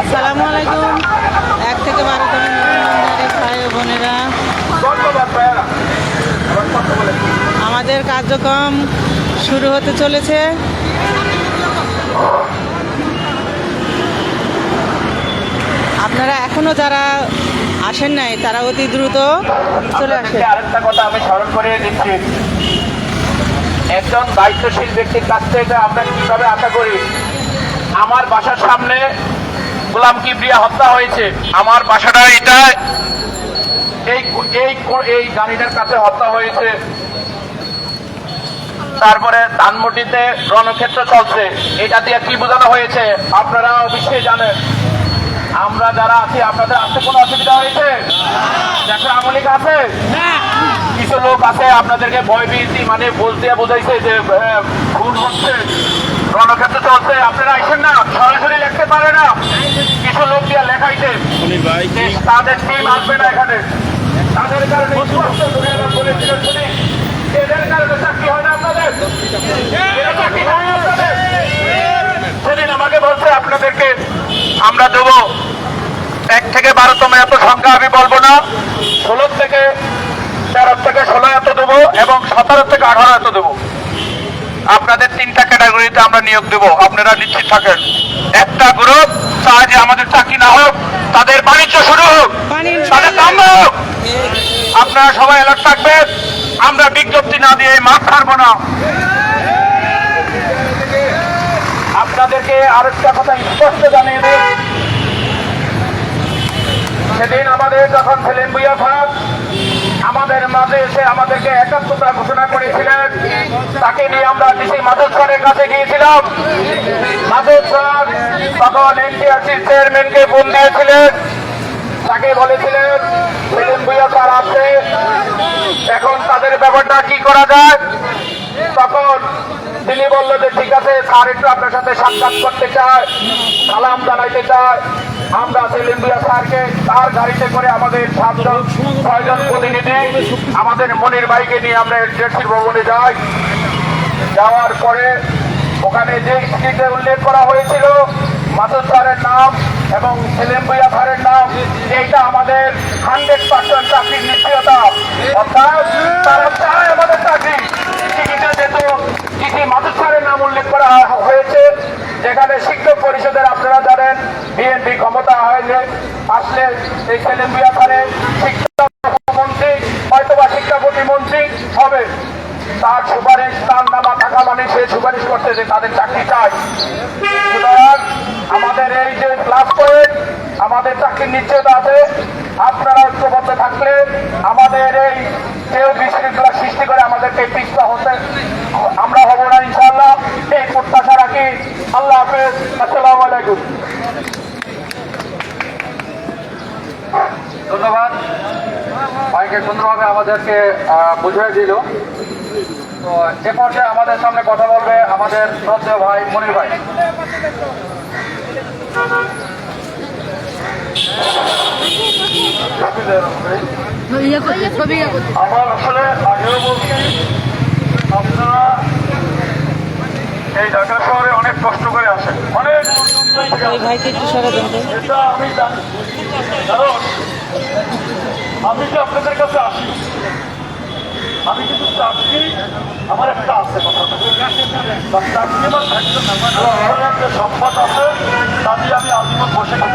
আসসালামু আলাইকুম। এক থেকে বারো ভাই বোনেরা। আমাদের কার্যক্রম শুরু হতে চলেছে। আপনারা এখনও যারা আসেন নাই, তারা অতি দ্রুত চলে আসেন। আরেকটা কথা আমি স্মরণ করিয়ে দিচ্ছি। একজন দায়িত্বশীল ব্যক্তির কাছ থেকে আমরা কীভাবে আশা করি আমার বাসার সামনে গোলাম কিবরিয়া হত্যা হয়েছে। আমার বাসাটা এটা। এই এই এই গাড়িটার কাছে হত্যা হয়েছে। তারপরে ধানমন্ডিতে রণক্ষেত্র চলছে। এটা দিয়ে কি বোঝানো হয়েছে? আপনারা অবশ্যই জানেন। আমরা যারা আছি, আপনাদের আসতে কোনো অসুবিধা হয়েছে? দেখো আমলিক আছে? কিছু লোক আছে, আপনাদেরকে ভয় ভীতি মানে বলতে বোঝাইছে যে ভুল হচ্ছে। রণক্ষেত্র চলছে আপনারা আইসেন না সরাসরি লিখতে পারে না। কিছু লোক দিয়ে লেখাইছে। তাদের টিম আসবে না এখানে। তাদের কারণে এদের কারণে চাকরি হয় না আপনাদের। চাকরি হয় না আপনাদের। সেদিন আমাকে বলছে আপনাদেরকে আমরা দেবো। এক থেকে বারোতম এত সংখ্যা আমি বলব না। ষোলো থেকে তেরো থেকে ষোলো এত দেবো এবং সতেরো থেকে আঠারো এত দেবো। আপনাদের তিনটা ক্যাটাগরিতে আমরা নিয়োগ দেবো। আপনারা নিশ্চিত থাকেন। একটা গ্রুপ চায় যে আমাদের চাকরি না হোক তাদের বাণিজ্য শুরু হোক। তাদের দাম হোক। আপনারা সবাই অ্যালার্ট থাকবেন। আমরা বিজ্ঞপ্তি না দিয়ে মাঠ ছাড়বো না। আপনাদেরকে আরেকটা কথা স্পষ্ট জানিয়ে দিই। সেদিন আমাদের যখন ছিলেন বুয়া খান আমাদের মাঝে এসে আমাদেরকে একাত্মতা ঘোষণা করেছিলেন। তাকে নিয়ে আমরা ডিসি মাধব স্যারের কাছে গিয়েছিলাম। মাধব স্যার তখন এনটিআরসির চেয়ারম্যানকে ফোন দিয়েছিলেন। তাকে বলেছিলেন স্যার আছে এখন তাদের ব্যাপারটা কি করা যায়? তিনি বলল যে, ঠিক আছে, স্যার, একটু আপনার সাথে সাক্ষাৎ করতে চায় সালাম জানাইতে চায় আমরা সেলিম্বিয়া স্যারকে। তার গাড়িতে করে আমাদের সাতজন, ছয়জন প্রতিনিধি আমাদের মনির ভাইকে নিয়ে আমরা এনটিএসির ভবনে যাই। যাওয়ার পরে ওখানে যে স্ক্রিপ্টে উল্লেখ করা হয়েছিল, মাসুদ স্যারের নাম এবং সেলিম স্যারের নাম, এইটা আমাদের হান্ড্রেড পার্সেন্ট চাকরির নিশ্চয়তা। অর্থাৎ তারা চায় আমাদের চাকরি টিকিটে যেহেতু টিটি মাসুদ স্যারের নাম উল্লেখ করা হয়েছে যেখানে শিক্ষক পরিষদের আপনারা জানেন, বিএনপি ক্ষমতা হয়েছে আসলে এই ভুইয়া স্যারের শিক্ষা মন্ত্রী হয়তোবা শিক্ষা প্রতিমন্ত্রী হবে। তার সুপারিশ, তার নামা থাকা মানে সে সুপারিশ করছে যে তাদের চাকরি চাই। সুতরাং আমাদের এই যে ক্লাস পয়েন্ট, আমাদের চাকরির নিশ্চয়তা আছে। আপনারা ঐক্যবদ্ধ থাকলে আমাদের এই কেউ বিশৃঙ্খলা সৃষ্টি করে আমাদেরকে পিছপা হতে আমরা হব না ইনশাল্লাহ এই প্রত্যাশা রাখি আল্লাহ হাফেজ আসসালামু আলাইকুম ধন্যবাদ ভাইকে সুন্দরভাবে আমাদেরকে বুঝিয়ে দিল। তো এ পর্যায়ে আমাদের সামনে কথা বলবে আমাদের শ্রদ্ধেয় ভাই মনির ভাই। আমার আসলে আগেও বলছি আপনারা এই ঢাকা শহরে অনেক কষ্ট করে আসেন। অনেক। ভাইকে একটু সরা দেন আমি জানি। কারণ আমি যে আপনাদের কাছে আসি, আমি কিন্তু চাকরি, আমার একটা আছে কথা। বা চাকরি আমার একটা সম্পদ আছে তা দিয়ে আমি আজীবন বসে খেতে